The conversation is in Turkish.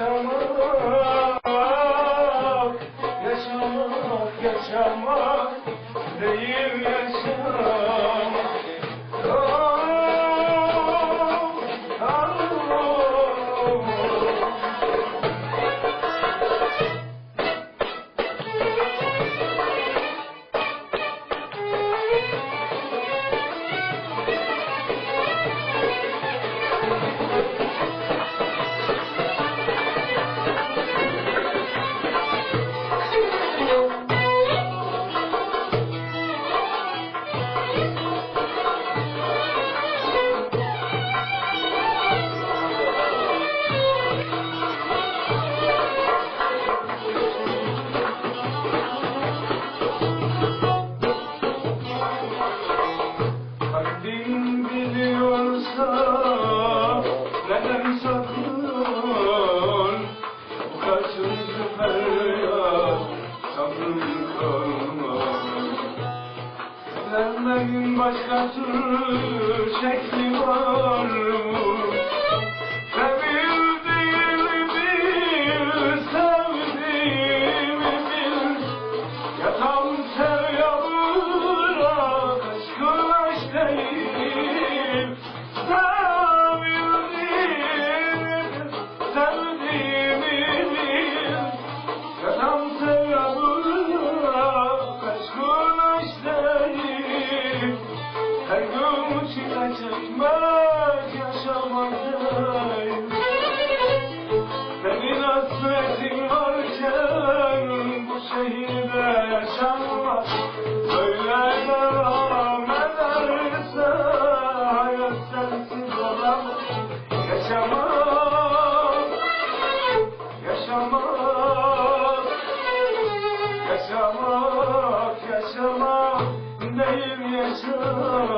yaşamak, yaşamak, yaşamak değil ya. feryat sabrım kalmadı Sevmeyin başka türlü yaşamayayım Senin hasretin varken bu şehirde yaşanmaz Böyle devam ederse hayat sensiz olamaz Yaşamaz, yaşamaz, yaşamaz, yaşamaz Değil yaşamaz